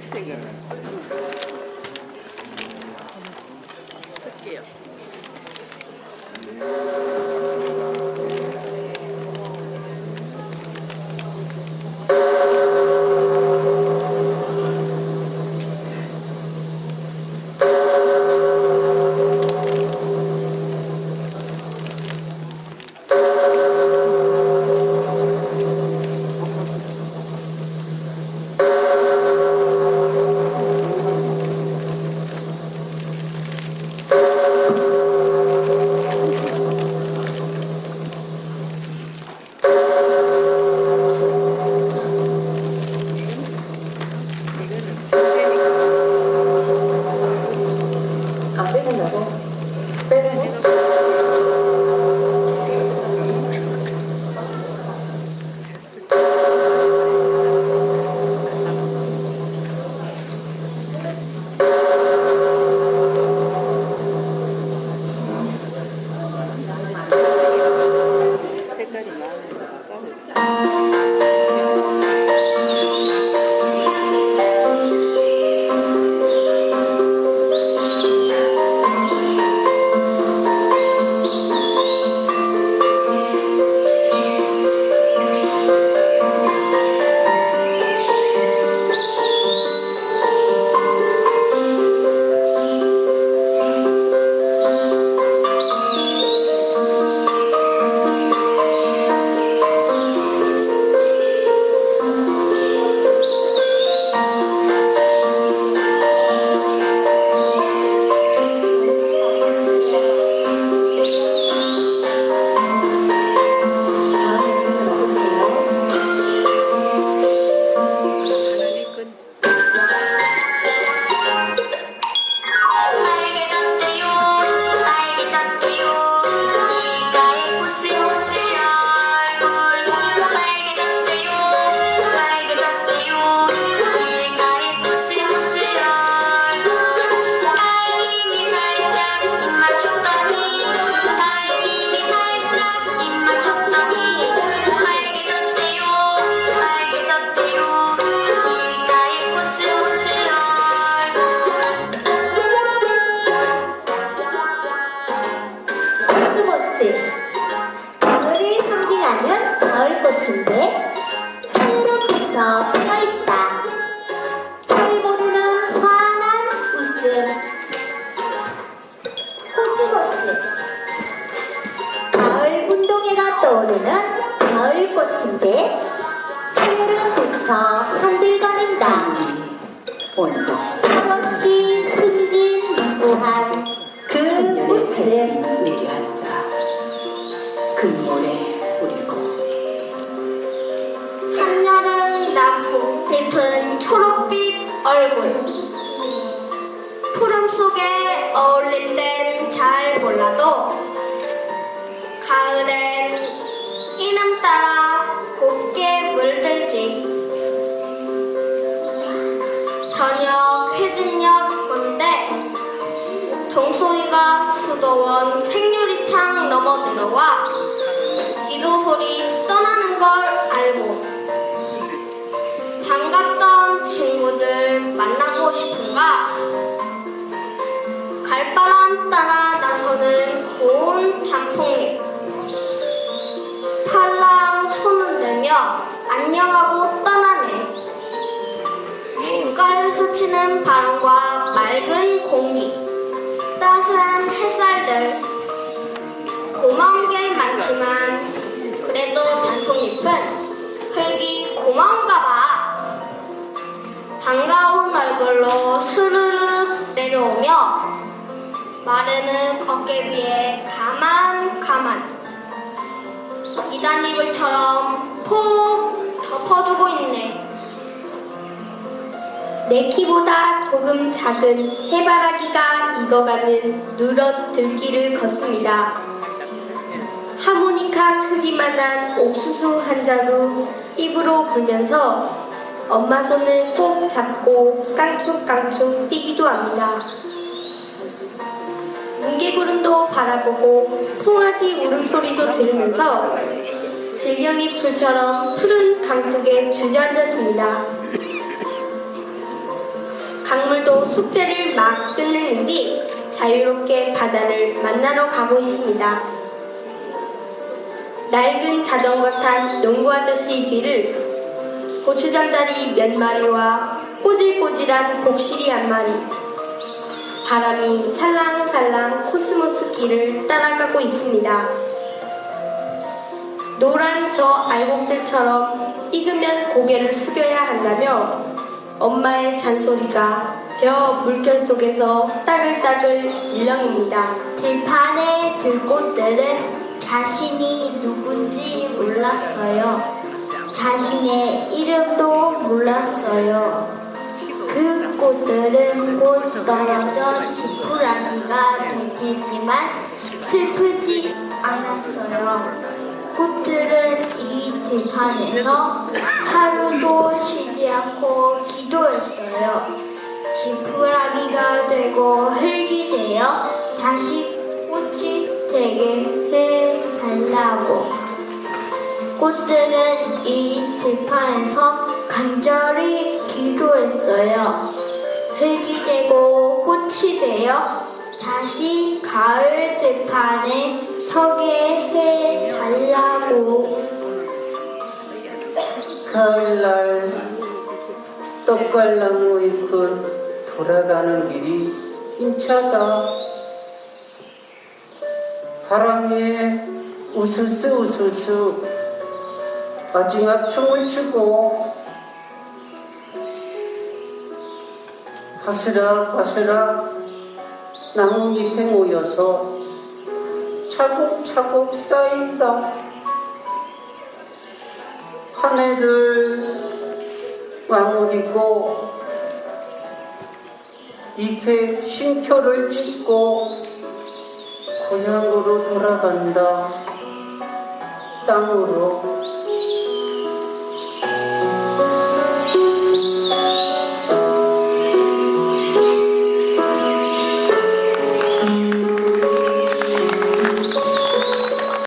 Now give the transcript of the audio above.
쓸게요. 이거 떠오르는 가을꽃인데 초록부터 한들거린다. 원서 철없이 순진무구한 그 모습. 내려앉아 금모래 뿌리고. 한여름 나무 잎은 초록빛 얼굴. 푸름 속에 어울릴 땐 잘 몰라도 가을엔 이름 따라 곱게 물들지. 저녁 회든역 먼데 종소리가 수도원 생유리창 넘어 들어와 기도 소리 떠나는 걸 알고 반갑던 친구들 만나고 싶은가? 갈바람 따라 나서는 고운 단풍잎 안녕하고 떠나네 귓가를 스치는 바람과 맑은 공기 따스한 햇살들. 고마운 게 많지만 그래도 단풍잎은 흙이 고마운가 봐. 반가운 얼굴로 스르륵 내려오며 마르는 어깨 위에 가만 가만. 이단이불처럼 폭 덮어주고 있네. 내 키보다 조금 작은 해바라기가 익어가는 누런 들길을 걷습니다. 하모니카 크기만한 옥수수 한 자루 입으로 불면서 엄마 손을 꼭 잡고 깡충깡충 뛰기도 합니다. 뭉게구름도 바라보고 송아지 울음소리도 들으면서 질경이 풀처럼 푸른 강둑에 주저앉았습니다. 강물도 숙제를 막 끝냈는지 자유롭게 바다를 만나러 가고 있습니다. 낡은 자전거 탄 농구 아저씨 뒤를 고추장자리 몇 마리와 꼬질꼬질한 복실이 한 마리 바람이 살랑살랑 코스모스 길을 따라가고 있습니다. 노란 저 알곡들처럼 익으면 고개를 숙여야 한다며 엄마의 잔소리가 벼 물결 속에서 따글따글 일렁입니다. 들판의 들꽃들은 자신이 누군지 몰랐어요. 자신의 이름도 몰랐어요. 그 꽃들은 곧 떨어져 지푸라기가 될 테지만 슬프지 않았어요. 꽃들은 이 들판에서 하루도 쉬지 않고 기도했어요. 지푸라기가 되고 흙이 되어 다시 꽃이 되게 해달라고. 꽃들은 이 들판에서 간절히 기도했어요. 흙이 되고 꽃이 되어 다시 가을 들판에 서게 해달라고. 가을날 떡갈나무의 그 돌아가는 길이 힘차다. 바람 위에 우슬스 우슬스 아징아 춤을 추고 바스락 바스락 나무 밑에 모여서 차곡차곡 쌓인다. 하늘을 마무리고 이렇게 쉼표를 찍고 고향으로 돌아간다. 땅으로